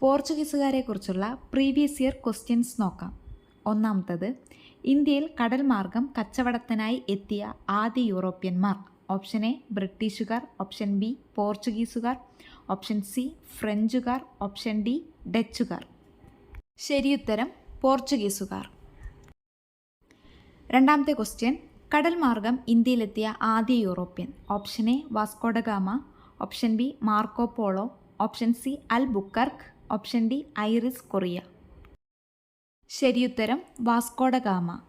പോർച്ചുഗീസുകാരെക്കുറിച്ചുള്ള previous year questions നോക്കാം. ഒന്നാമത്തത് ഇന്ത്യയിൽ കടൽ മാർഗം കച്ചവടത്തിനായി എത്തിയ ആദ്യ യൂറോപ്യന്മാർ. ഓപ്ഷൻ എ ബ്രിട്ടീഷുകാർ. ഓപ്ഷൻ ബി പോർച്ചുഗീസുകാർ. ഓപ്ഷൻ സി ഫ്രഞ്ചുകാർ. ഓപ്ഷൻ ഡി ഡച്ചുകാർ. ശരിയുത്തരം പോർച്ചുഗീസുകാർ. രണ്ടാമത്തെ ക്വസ്റ്റ്യൻ കടൽ മാർഗം ഇന്ത്യയിലെത്തിയ ആദ്യ European. Option A Vasco da Gama option B Marco Polo. Option C Albuquerque. Option D iris കൊറിയ. ശരിയുത്തരം വാസ്കോഡഗാമ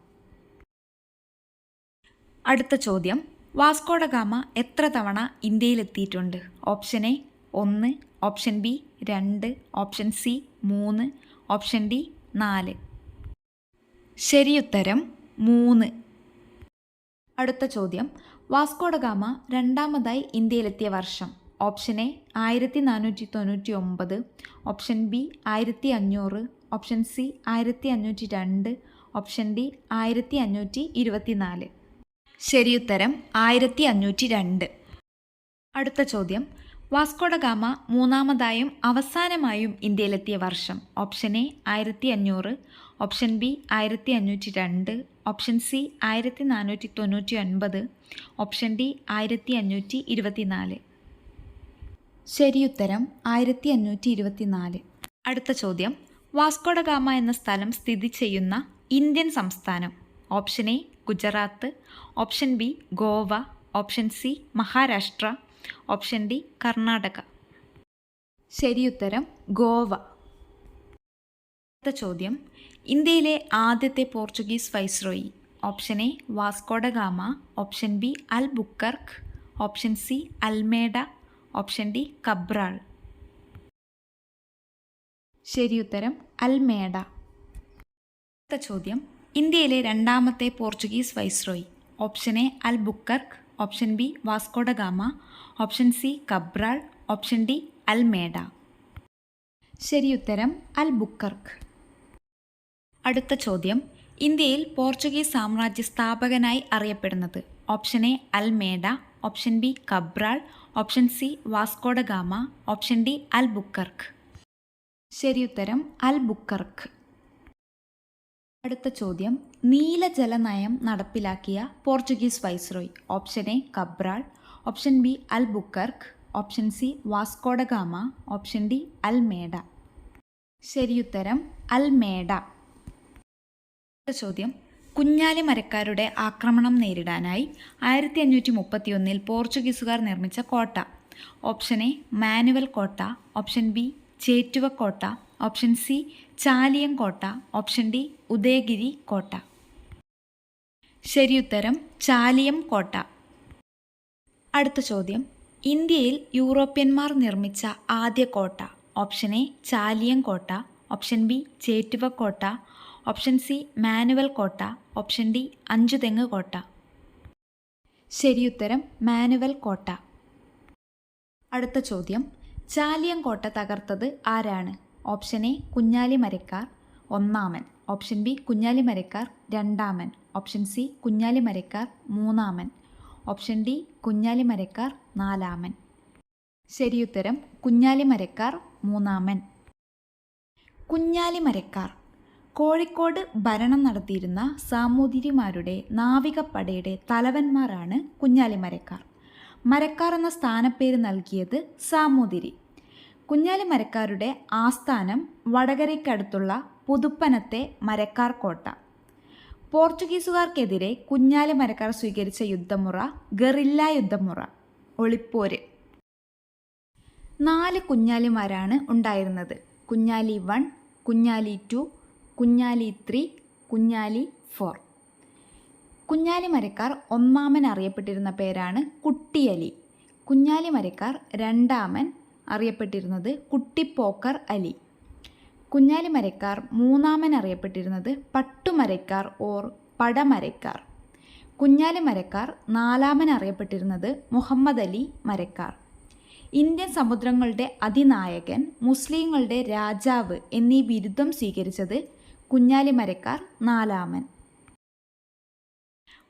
അടുത്ത ചോദ്യം. വാസ്കോഡഗാമ എത്ര തവണ ഇന്ത്യയിലെത്തിയിട്ടുണ്ട്? ഓപ്ഷൻ എ ഒന്ന്. ഓപ്ഷൻ ബി രണ്ട്. ഓപ്ഷൻ സി മൂന്ന്. ഓപ്ഷൻ ഡി നാല്. ശരിയുത്തരം മൂന്ന്. അടുത്ത ചോദ്യം. വാസ്കോഡഗാമ രണ്ടാമതായി ഇന്ത്യയിലെത്തിയ വർഷം. ഓപ്ഷൻ എ ആയിരത്തി നാനൂറ്റി തൊണ്ണൂറ്റി ഒമ്പത് ഓപ്ഷൻ ബി ആയിരത്തി അഞ്ഞൂറ് ഓപ്ഷൻ സി ആയിരത്തി അഞ്ഞൂറ്റി രണ്ട് ഓപ്ഷൻ ഡി ആയിരത്തി അഞ്ഞൂറ്റി ഇരുപത്തി നാല് ശരിയുത്തരം ആയിരത്തി അഞ്ഞൂറ്റി രണ്ട് അടുത്ത ചോദ്യം വാസ്കോഡഗാമ മൂന്നാമതായും അവസാനമായും ഇന്ത്യയിലെത്തിയ വർഷം. ഓപ്ഷൻ എ ആയിരത്തി അഞ്ഞൂറ് ഓപ്ഷൻ ബി ആയിരത്തി അഞ്ഞൂറ്റി രണ്ട് ഓപ്ഷൻ സി ആയിരത്തി നാനൂറ്റി തൊണ്ണൂറ്റി ഒൻപത് ഓപ്ഷൻ ഡി ആയിരത്തി അഞ്ഞൂറ്റി ഇരുപത്തി നാല് ശരിയുത്തരം ആയിരത്തി അഞ്ഞൂറ്റി ഇരുപത്തി നാല് അടുത്ത ചോദ്യം വാസ്കോഡഗാമ എന്ന സ്ഥലം സ്ഥിതി ചെയ്യുന്ന ഇന്ത്യൻ സംസ്ഥാനം. Option A Gujarat. Option B Goa. Option C Maharashtra. Option D Karnataka. ശരിയുത്തരം ഗോവ. അടുത്ത ചോദ്യം. ഇന്ത്യയിലെ ആദ്യത്തെ Portuguese viceroy. Option A Vasco da Gama option B Albuquerque. Option C Almeida. Option D Cabral. ഉത്തരം അൽമേഡ. അടുത്ത ചോദ്യം ഇന്ത്യയിലെ രണ്ടാമത്തെ Portuguese viceroy. Option A Albuquerque option B Vasco da Gama option C Cabral option D Almeida. ശരിയുത്തരം Albuquerque അടുത്ത ചോദ്യം ഇന്ത്യയിൽ Portuguese സാമ്രാജ്യ സ്ഥാപകനായി അറിയപ്പെടുന്നത് option A Almeida option B Cabral option C Vasco da Gama option D Albuquerque ശരിയുത്തരം Albuquerque അടുത്ത ചോദ്യം നീലജല നയം നടപ്പിലാക്കിയ Portuguese viceroy. Option A Cabral option B Albuquerque option C Vasco da Gama option D Almeida. ശരിയുത്തരം Almeida. ചോദ്യം കുഞ്ഞാലി മരക്കാരുടെ ആക്രമണം നേരിടാനായി ആയിരത്തി അഞ്ഞൂറ്റി മുപ്പത്തിയൊന്നിൽ പോർച്ചുഗീസുകാർ നിർമ്മിച്ച കോട്ട. ഓപ്ഷൻ എ മാനുവൽ കോട്ട. ഓപ്ഷൻ ബി ചേറ്റുവ കോട്ട. ഓപ്ഷൻ സി ചാലിയം കോട്ട. ഓപ്ഷൻ ഡി ഉദയഗിരി കോട്ട. ശരിയുത്തരം ചാലിയം കോട്ട. അടുത്ത ചോദ്യം. ഇന്ത്യയിൽ യൂറോപ്യന്മാർ നിർമ്മിച്ച ആദ്യ കോട്ട. ഓപ്ഷൻ എ ചാലിയം കോട്ട. ഓപ്ഷൻ ബി ചേറ്റുവ കോട്ട. ഓപ്ഷൻ സി മാനുവൽ കോട്ട ഓപ്ഷൻ ഡി അഞ്ചുതെങ്ങ് കോട്ട. ശരിയുത്തരം മാനുവൽ കോട്ട. അടുത്ത ചോദ്യം. ചാലിയം കോട്ട തകർത്തത് ആരാണ്? ഓപ്ഷൻ എ കുഞ്ഞാലി മരക്കാർ ഒന്നാമൻ. ഓപ്ഷൻ ബി കുഞ്ഞാലി മരക്കാർ രണ്ടാമൻ. ഓപ്ഷൻ സി കുഞ്ഞാലി മരക്കാർ മൂന്നാമൻ. ഓപ്ഷൻ ഡി കുഞ്ഞാലി മരക്കാർ നാലാമൻ. ശരിയുത്തരം കുഞ്ഞാലി മരക്കാർ മൂന്നാമൻ. കുഞ്ഞാലി മരക്കാർ. കോഴിക്കോട് ഭരണം നടത്തിയിരുന്ന സാമൂതിരിമാരുടെ നാവികപ്പടയുടെ തലവന്മാരാണ് കുഞ്ഞാലി മരക്കാർ. മരക്കാർ എന്ന സ്ഥാനപ്പേര് നൽകിയത് സാമൂതിരി. കുഞ്ഞാലി മരക്കാരുടെ ആസ്ഥാനം വടകരയ്ക്കടുത്തുള്ള പുതുപ്പനത്തെ മരക്കാർ കോട്ട. പോർച്ചുഗീസുകാർക്കെതിരെ കുഞ്ഞാലി മരക്കാർ സ്വീകരിച്ച യുദ്ധമുറ ഗറില്ല യുദ്ധമുറ ഒളിപ്പോര്. നാല് കുഞ്ഞാലിമാരാണ് ഉണ്ടായിരുന്നത്. Kunjali one Kunjali two Kunjali three Kunjali four. Kunjali Marakkar ഒന്നാമൻ അറിയപ്പെട്ടിരുന്ന പേരാണ് കുട്ടിയലി. കുഞ്ഞാലി മരക്കാർ രണ്ടാമൻ അറിയപ്പെട്ടിരുന്നത് കുട്ടിപ്പോക്കർ അലി. കുഞ്ഞാലി മരക്കാർ മൂന്നാമൻ അറിയപ്പെട്ടിരുന്നത് പട്ടുമരക്കാർ ഓർ പടമരക്കാർ. കുഞ്ഞാലി മരക്കാർ നാലാമൻ അറിയപ്പെട്ടിരുന്നത് മുഹമ്മദ് അലി മരക്കാർ. ഇന്ത്യൻ സമുദ്രങ്ങളുടെ അതിനായകൻ മുസ്ലിങ്ങളുടെ രാജാവ് എന്നീ ബിരുദം സ്വീകരിച്ചത് കുഞ്ഞാലി മരക്കാർ നാലാമൻ.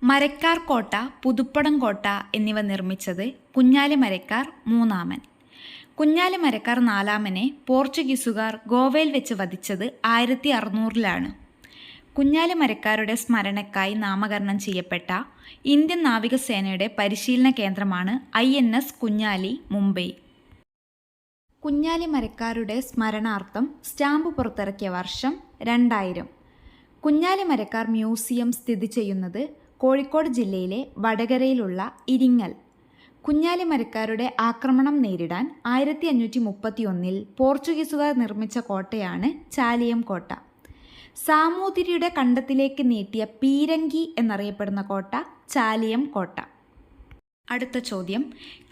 മരക്കാർ കോട്ട പുതുപ്പടം കോട്ട എന്നിവ നിർമ്മിച്ചത് കുഞ്ഞാലി മരക്കാർ മൂന്നാമൻ. കുഞ്ഞാലി കുഞ്ഞാലിമരക്കാർ നാലാമനെ പോർച്ചുഗീസുകാർ ഗോവയിൽ വെച്ച് വധിച്ചത് ആയിരത്തി അറുന്നൂറിലാണ് കുഞ്ഞാലിമരക്കാരുടെ സ്മരണയ്ക്കായി നാമകരണം ചെയ്യപ്പെട്ട ഇന്ത്യൻ നാവികസേനയുടെ പരിശീലന കേന്ദ്രമാണ് I N S Kunjali Mumbai. കുഞ്ഞാലിമരക്കാരുടെ സ്മരണാർത്ഥം സ്റ്റാമ്പ് പുറത്തിറക്കിയ വർഷം രണ്ടായിരം. കുഞ്ഞാലി മരക്കാർ മ്യൂസിയം സ്ഥിതി ചെയ്യുന്നത് കോഴിക്കോട് ജില്ലയിലെ വടകരയിലുള്ള ഇരിങ്ങൽ. കുഞ്ഞാലി മരക്കാരുടെ ആക്രമണം നേരിടാൻ ആയിരത്തി അഞ്ഞൂറ്റി മുപ്പത്തി ഒന്നിൽ പോർച്ചുഗീസുകാർ നിർമ്മിച്ച കോട്ടയാണ് ചാലിയം കോട്ട. സാമൂതിരിയുടെ കണ്ടത്തിലേക്ക് നീട്ടിയ പീരങ്കി എന്നറിയപ്പെടുന്ന കോട്ട ചാലിയം കോട്ട. അടുത്ത ചോദ്യം.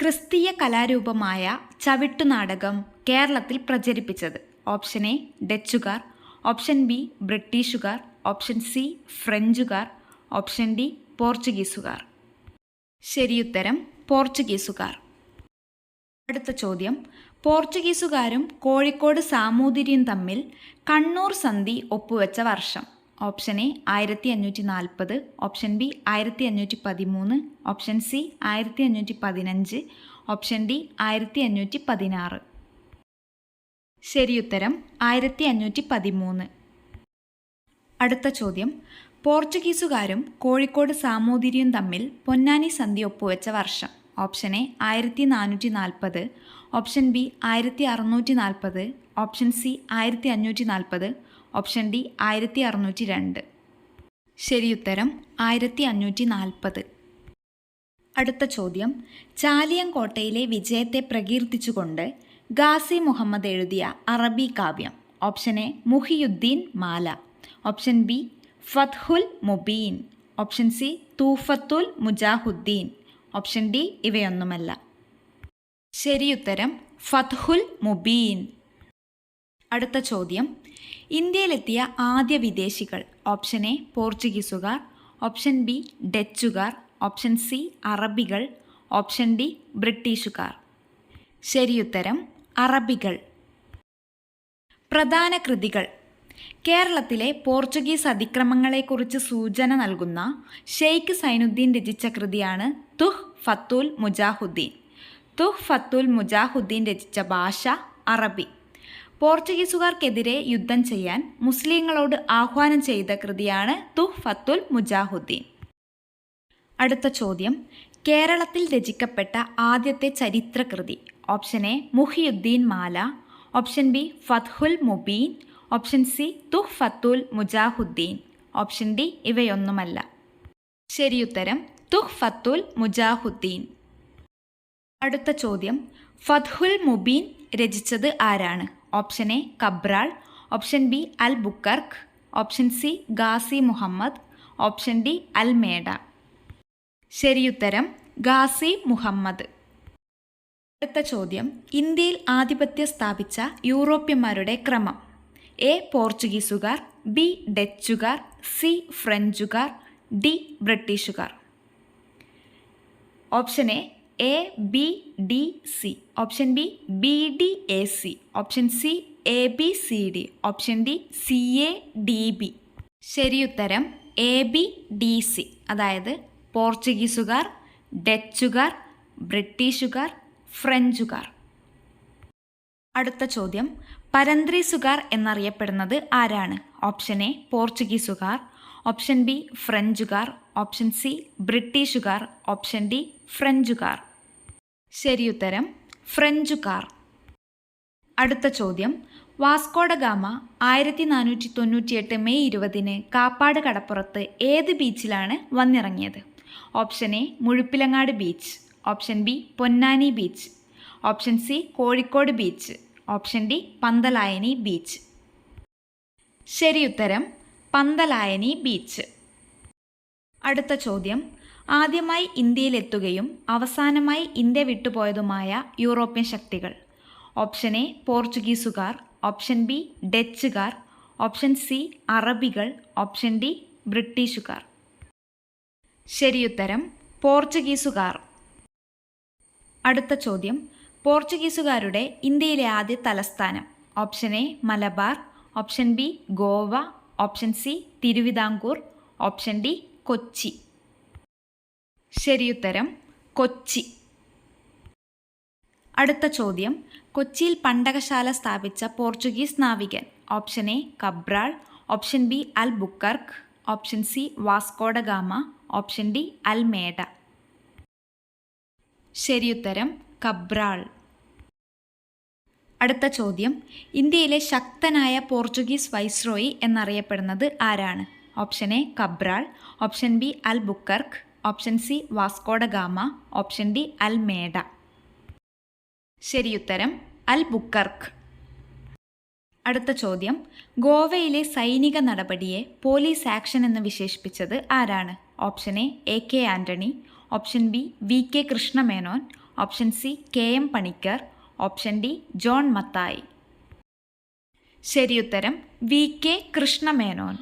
ക്രിസ്തീയ കലാരൂപമായ ചവിട്ടുനാടകം കേരളത്തിൽ പ്രചരിപ്പിച്ചത്. ഓപ്ഷൻ എ ഡച്ചുകാർ. ഓപ്ഷൻ ബി ബ്രിട്ടീഷുകാർ ഓപ്ഷൻ സി ഫ്രഞ്ചുകാർ ഓപ്ഷൻ ഡി പോർച്ചുഗീസുകാർ. ശരിയുത്തരം പോർച്ചുഗീസുകാർ. അടുത്ത ചോദ്യം. പോർച്ചുഗീസുകാരും കോഴിക്കോട് സാമൂതിരിയും തമ്മിൽ കണ്ണൂർ സന്ധി ഒപ്പുവെച്ച വർഷം. ഓപ്ഷൻ എ ആയിരത്തി അഞ്ഞൂറ്റി നാൽപ്പത് ഓപ്ഷൻ ബി ആയിരത്തി അഞ്ഞൂറ്റി പതിമൂന്ന് ഓപ്ഷൻ സി ആയിരത്തി അഞ്ഞൂറ്റി പതിനഞ്ച് ഓപ്ഷൻ ഡി ആയിരത്തി അഞ്ഞൂറ്റി പതിനാറ് ശരിയുത്തരം ആയിരത്തി അഞ്ഞൂറ്റി പതിമൂന്ന് അടുത്ത ചോദ്യം. പോർച്ചുഗീസുകാരും കോഴിക്കോട് സാമൂതിരിയും തമ്മിൽ പൊന്നാനി സന്ധി ഒപ്പുവെച്ച വർഷം. ഓപ്ഷൻ എ ആയിരത്തി നാനൂറ്റി നാൽപ്പത് ഓപ്ഷൻ ബി ആയിരത്തി അറുന്നൂറ്റി നാൽപ്പത് ഓപ്ഷൻ സി ആയിരത്തി അഞ്ഞൂറ്റി നാൽപ്പത് ഓപ്ഷൻ ഡി ആയിരത്തി അറുന്നൂറ്റി രണ്ട് ശരിയുത്തരം ആയിരത്തി അഞ്ഞൂറ്റി നാൽപ്പത് അടുത്ത ചോദ്യം. ചാലിയം കോട്ടയിലെ വിജയത്തെ പ്രകീർത്തിച്ചുകൊണ്ട് ഗാസി മുഹമ്മദ് എഴുതിയ അറബി കാവ്യം. Option A Muhiyuddin Mala. Option B Fathul Mubeen. Option C Tuhfatul Mujahideen. Option D ഇവയൊന്നുമല്ല. ശരിയുത്തരം ഫത്ഹുൽ മുബീൻ. അടുത്ത ചോദ്യം. ഇന്ത്യയിലെത്തിയ ആദ്യ വിദേശികൾ. ഓപ്ഷൻ എ പോർച്ചുഗീസുകാർ. ഓപ്ഷൻ ബി ഡച്ചുകാർ. ഓപ്ഷൻ സി അറബികൾ. ഓപ്ഷൻ ഡി ബ്രിട്ടീഷുകാർ. ശരിയുത്തരം അറബികൾ. പ്രധാന കൃതികൾ. കേരളത്തിലെ പോർച്ചുഗീസ് അതിക്രമങ്ങളെക്കുറിച്ച് സൂചന നൽകുന്ന ഷെയ്ഖ് സൈനുദ്ദീൻ രചിച്ച കൃതിയാണ് തുഹ് ഫത്തുൽ മുജാഹുദ്ദീൻ. തുഹ് ഫത്തുൽ മുജാഹുദ്ദീൻ രചിച്ച ഭാഷ അറബി. പോർച്ചുഗീസുകാർക്കെതിരെ യുദ്ധം ചെയ്യാൻ മുസ്ലിങ്ങളോട് ആഹ്വാനം ചെയ്ത കൃതിയാണ് തുഹ് ഫത്തുൽ മുജാഹുദ്ദീൻ. അടുത്ത ചോദ്യം. കേരളത്തിൽ രചിക്കപ്പെട്ട ആദ്യത്തെ ചരിത്രകൃതി option A Muhiyuddin Mala option B Fathul Mubeen option C Tuhfatul Mujahideen option D ഇവയൊന്നുമല്ല. ശരിയുത്തരം തുഹ് ഫത്തുൽ മുജാഹുദ്ദീൻ അടുത്ത ചോദ്യം ഫത്ഹുൽ മുബീൻ രചിച്ചത് ആരാണ്? Option A Cabral option B Albuquerque option C Ghazi Muhammad option D Almeida ശരിയുത്തരം ഗാസി മുഹമ്മദ് അടുത്ത ചോദ്യം. ഇന്ത്യയിൽ ആധിപത്യം സ്ഥാപിച്ച യൂറോപ്യന്മാരുടെ ക്രമം. എ. പോർച്ചുഗീസുകാർ ബി. ഡച്ചുകാർ സി. ഫ്രഞ്ചുകാർ ഡി. ബ്രിട്ടീഷുകാർ. Option A A B D C. Option B B D A C. Option C A B C D. Option D C A D B. ശരിയുത്തരം എ ബി ഡി സി. അതായത് പോർച്ചുഗീസുകാർ ഡച്ചുകാർ ബ്രിട്ടീഷുകാർ ഫ്രഞ്ചുകാർ. അടുത്ത ചോദ്യം. പരന്ത്രീസുകാർ എന്നറിയപ്പെടുന്നത് ആരാണ്? ഓപ്ഷൻ എ പോർച്ചുഗീസുകാർ ഓപ്ഷൻ ബി ഫ്രഞ്ചുകാർ. ഓപ്ഷൻ സി ബ്രിട്ടീഷുകാർ ഓപ്ഷൻ ഡി ഫ്രഞ്ചുകാർ. ശരിയുത്തരം ഫ്രഞ്ചുകാർ. അടുത്ത ചോദ്യം. വാസ്കോഡഗാമ ആയിരത്തി നാനൂറ്റി തൊണ്ണൂറ്റിയെട്ട് മെയ് ഇരുപതിന് കാപ്പാട് കടപ്പുറത്ത് ഏത് ബീച്ചിലാണ് വന്നിറങ്ങിയത്? Option A Muzhappilangad beach. Option B Ponnani beach. Option C Kozhikode beach. Option D Pantalayani beach. ശരി ഉത്തരം പന്തലായനി ബീച്ച്. അടുത്ത ചോദ്യം. ആദ്യമായി ഇന്ത്യയിലെത്തുകയും അവസാനമായി ഇന്ത്യ വിട്ടുപോയതുമായ യൂറോപ്യൻ ശക്തികൾ. ഓപ്ഷൻ എ പോർച്ചുഗീസുകാർ. ഓപ്ഷൻ ബി ഡച്ചുകാർ. ഓപ്ഷൻ സി അറബികൾ. ഓപ്ഷൻ ഡി ബ്രിട്ടീഷുകാർ. ശരിയുത്തരം പോർച്ചുഗീസുകാർ. അടുത്ത ചോദ്യം. പോർച്ചുഗീസുകാരുടെ ഇന്ത്യയിലെ ആദ്യ തലസ്ഥാനം. Option A Malabar. Option B Goa. Option C Thiruvithamkoor. Option D Kochi. ശരിയുത്തരം കൊച്ചി. അടുത്ത ചോദ്യം. കൊച്ചിയിൽ പണ്ടകശാല സ്ഥാപിച്ച Portuguese നാവികൻ. Option A Cabral. Option B Albuquerque option C Vasco da Gama option D Almeida. ശരിയുത്തരം കബ്രാൾ. അടുത്ത ചോദ്യം. ഇന്ത്യയിലെ ശക്തനായ പോർച്ചുഗീസ് വൈസ്രോയി എന്നറിയപ്പെടുന്നത് ആരാണ്? Option A Cabral. Option B Albuquerque option C Vasco da Gama. Option D Almeida ശരിയുത്തരം Albuquerque അടുത്ത ചോദ്യം. ഗോവയിലെ സൈനിക നടപടിയെ പോലീസ് ആക്ഷൻ എന്ന് വിശേഷിപ്പിച്ചത് ആരാണ്? Option A A K Antony. Option B V K Krishna Menon option C K M Panikkar option D John Mathai. ശരിയുത്തരം വി കെ കൃഷ്ണമേനോൻ.